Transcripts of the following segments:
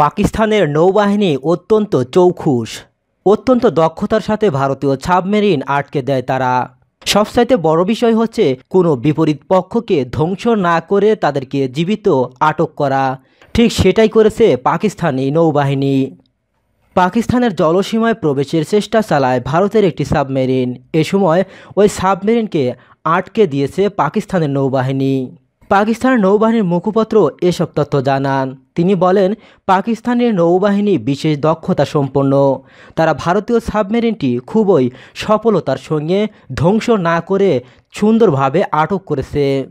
পাকিস্তানের নৌবাহিনী অত্যন্ত চৌখুশ। অত্যন্ত দক্ষতার সাথে ভারতীয় সাবমেরিন আটকে দেয় তারা। সবচাইতে বড় বিষয় হচ্ছে, কোনো বিপরীত পক্ষকে ধ্বংস না করে তাদেরকে জীবিত আটক করা। ঠিক সেটাই করেছে পাকিস্তানি নৌবাহিনী। পাকিস্তানের জলসীমায় প্রবেশের চেষ্টা চালায় ভারতের একটি সাবমেরিন। এ সময় ওই সাবমেরিনকে আটকে দিয়েছে পাকিস্তানের নৌবাহিনী। পাকিস্তানের নৌবাহিনীর মুখপাত্র এসব তথ্য জানান। তিনি বলেন, পাকিস্তানের নৌবাহিনী বিশেষ দক্ষতা সম্পন্ন। তারা ভারতীয় সাবমেরিনটি খুবই সফলতার সঙ্গে ধ্বংস না করে সুন্দরভাবে আটক করেছে।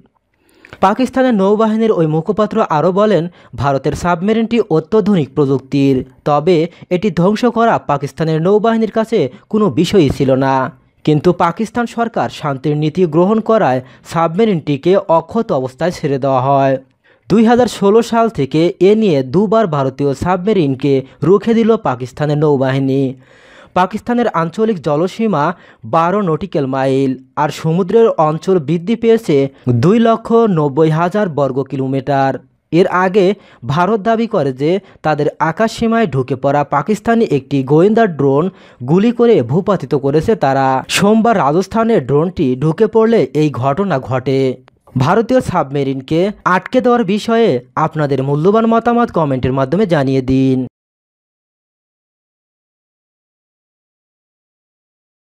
পাকিস্তানের নৌবাহিনীর ওই মুখপাত্র আরও বলেন, ভারতের সাবমেরিনটি অত্যাধুনিক প্রযুক্তির, তবে এটি ধ্বংস করা পাকিস্তানের নৌবাহিনীর কাছে কোনো বিষয়ই ছিল না। কিন্তু পাকিস্তান সরকার শান্তির নীতি গ্রহণ করায় সাবমেরিনটিকে অক্ষত অবস্থায় ছেড়ে দেওয়া হয়। দুই হাজার ষোলো সাল থেকে এ নিয়ে দুবার ভারতীয় সাবমেরিনকে রুখে দিল পাকিস্তানের নৌবাহিনী। পাকিস্তানের আঞ্চলিক জলসীমা বারো নটিক্যাল মাইল আর সমুদ্রের অঞ্চল বৃদ্ধি পেয়েছে দুই লক্ষ নব্বই হাজার বর্গ কিলোমিটার। এর আগে ভারত দাবি করে যে তাদের আকাশ সীমায় ঢুকে পড়া পাকিস্তানি একটি গোয়েন্দা ড্রোন গুলি করে ভূপাতিত করেছে তারা। সোমবার রাজস্থানের ড্রোনটি ঢুকে পড়লে এই ঘটনা ঘটে। ভারতীয় সাবমেরিনকে আটকে দেওয়ার বিষয়ে আপনাদের মূল্যবান মতামত কমেন্টের মাধ্যমে জানিয়ে দিন।